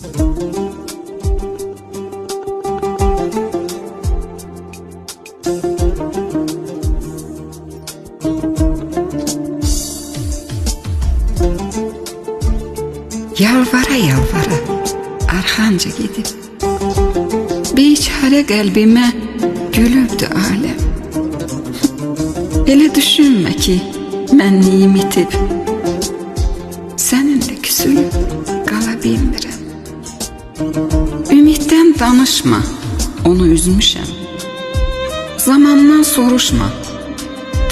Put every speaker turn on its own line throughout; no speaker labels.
Yalvara yalvara. Arxanca gedib Beyçare qəlbimə gülübdü aləm. Elə düşünmə ki, mənliyim itib Səninlə küsülüb qala bilmirəm Ümiddən danışma, onu üzmüşəm Zamandan soruşma,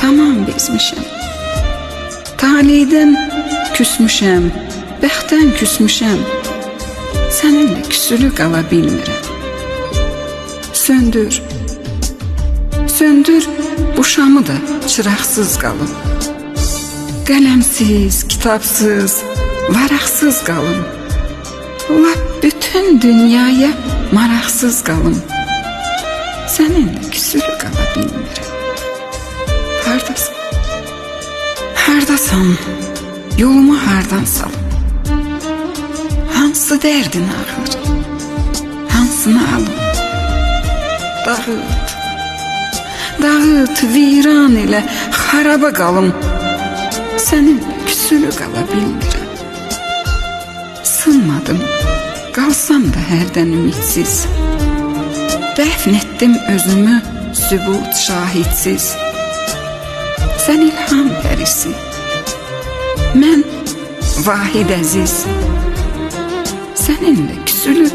tamam bezmişəm Taleydən küsmüşəm, bəxtdən küsmüşəm Səninlə küsülü qala bilmirəm. Söndür, söndür bu şamı da çıraqsız qalım Qələmsiz, kitabsız, varaqsız qalım Lap bütün dünyaya maraqsız qalım Səninlə küsülü qala bilmirəm Hardasan? Yolumu hardan salım? Hansı dərdin ağır? Hansını alım? Dağıt, dağıt, viran elə xaraba qalım. Səninlə küsülü qala bilmirəm. Sınmadım, qalsam da hərdən ümidsiz. Dəfn etdim özümü sübut şahidsiz. Sən ilham pərisi, mən vahid əziz. Səninlə küsülü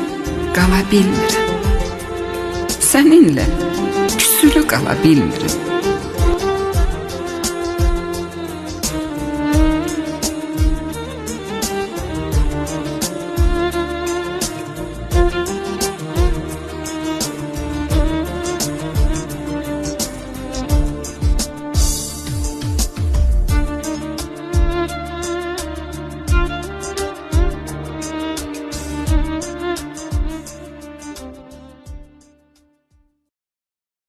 qala bilmirəm. Səninlə küsülü qala bilmirəm.